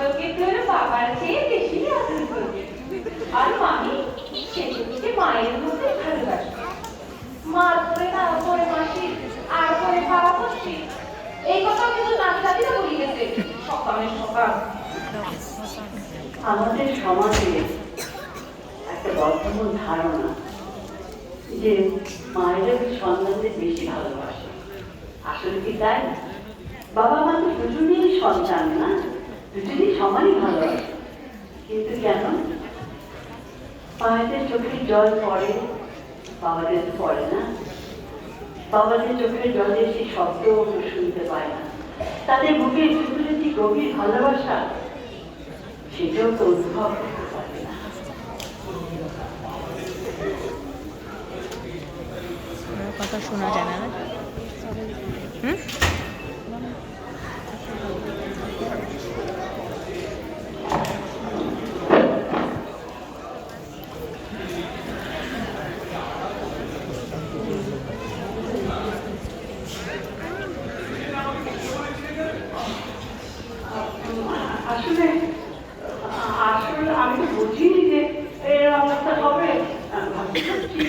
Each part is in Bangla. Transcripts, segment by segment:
তোকে তোর বাবার চেয়ে বেশি আদর করি। আর মামি সেগুলিকে মায়ের মধ্যে ভালোবাসি। মার করে না করে মাসি আর করে ভাড়া করছি এই কথা কিন্তু নাচদাদিরা বলি গেছে সকালে সকাল। আমাদের সমাজে একটা বর্তমান ধারণা যে মায়েরা সন্তানদের বেশি ভালোবাসে। আসলে কি তাই? বাবা মা তো দুজনেই সন্তান, না? দুজনেই সমানই কিন্তু কেন? মায়েদের চোখে জল পড়ে, বাবাদের পড়ে না। বাবাদের চোখের জলে সেই শব্দ শুনতে পায় না। তাদের বুকে ভিতরে যে গভীর ভালোবাসা? সেটাও তো অনুভব করতে পারে না। কথা শোনা যায় না না হুম আসলে আসলে আমি তো বুঝিনি যে এই অবস্থা হবে ভাবছিলাম ঠিক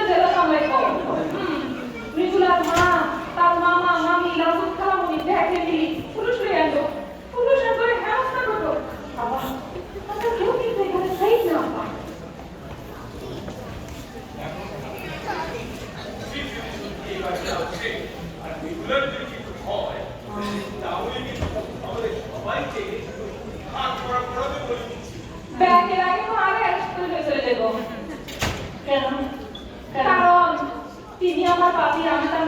আমার বাবি আমি তার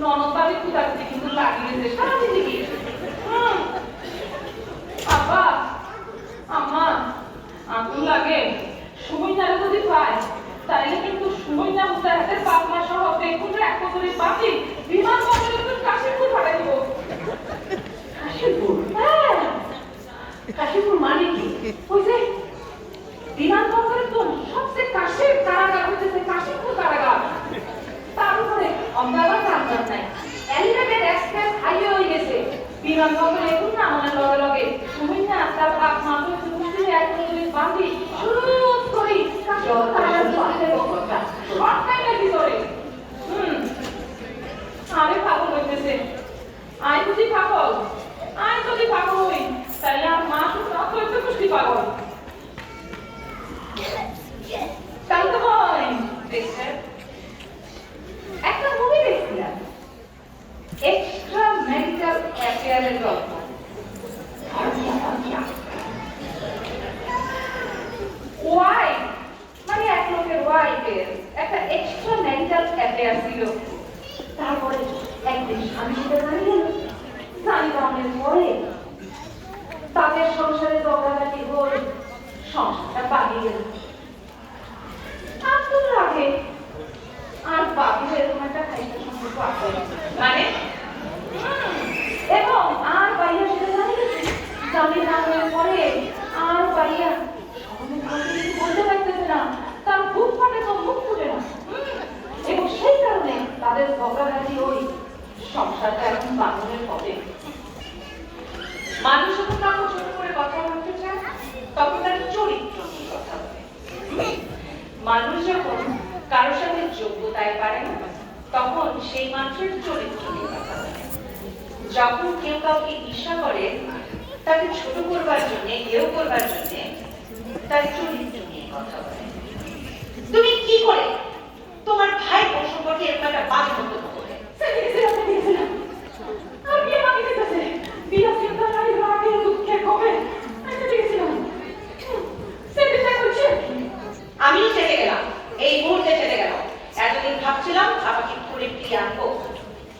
ননদ কিন্তু আগুন লাগে। সময় না যদি তাইলে কিন্তু সময় না পাবনা এখন না মনে লগে লগে। তুমি না, তার বাপ মা তো একটু মুসলিমে এক নজরে বান্ধি কাশীপুর কারাগার চলে যাব শর্ট টাইমের ভিতরে হুম আরে পাগল হইতেছে আয় বুঝি পাগল আয় যদি পাগল হই তাহলে আর মা শুধু না করতে খুশি পাগল শান্ত হয় দেখছেন একটা মুভি দেখছিলাম এক্সট্রা মেডিকেল অ্যাফেয়ারের গল্প ওয়াই মানে এক লোকের ওয়াইফের একটা এক্সট্রা মেডিকেল অ্যাফেয়ার ছিল তারপরে একদিন স্বামী সেটা জানি গেল জানি দামের পরে তাদের সংসারে ঝগড়াঝাটি হয়ে সংসারটা পালিয়ে গেল আব্দুল লাগে আর বাবু এরকম একটা খাইতে সম্পর্ক আছে মানে? এবং আর বাইয়া সেটা জানি জানি দামের পরে আর বাইয়া সহজে কাউকে কিছু বলতে পারতেছে না। তার বুক ফাটে তো মুখ ফুটে না। এবং সেই কারণে তাদের ঝগড়াঝাটি ওই সংসারটা এখন বাঁধনের পথে। মানুষ করে কথা বলতে চায়, তখন তার চরিত্র নিয়ে কথা মানুষ যখন কারোর সাথে যোগ্যতায় পারে না তখন সেই মানুষের চরিত্র কথা বলে যখন কেউ কাউকে ঈর্ষা করে, তাকে ছোট করবার জন্য কেউ করবার জন্য তার চরিত্র নিয়ে কথা বলে। তুমি কি করে? তোমার ভাই সম্পর্কে এরকম একটা বাজে মন্তব্য করে।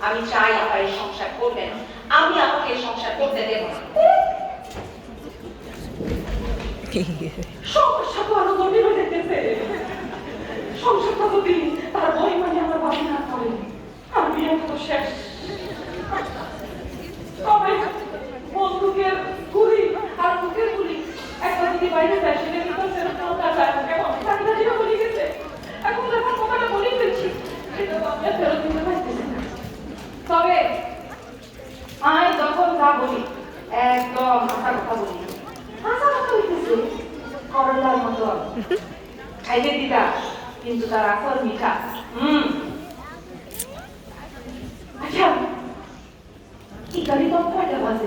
আমি চাই আপনার এই সংসার করবেন। আমি আপনাকে এই সংসার করতে দেব না। সমস্যা তো আরও গভীর হয়ে যেতেছে। সংসারটা দিন তার বই মানে আমার বাড়ি না করেন আর বিয়ে তো শেষ তবে বন্দুকের গুলি আর মুখের গুলি একটা যদি বাইরে যায় সেটা কিন্তু সেরকম কাজ যায় না কেমন চাকরিটা যেটা বলে গেছে এখন যখন কথাটা বলে ফেলছি সেটা তো আমি আর ফেরত দিতে পারতেছি না তবে আমি যখন যা বলি একদম হাসা কথা বলি হাসা কথা হইতেছে মতো খাইতে দিতা কিন্তু তার আসল মিঠা। হুম। আচ্ছা কি গাড়ি তো কয়টা বাজে।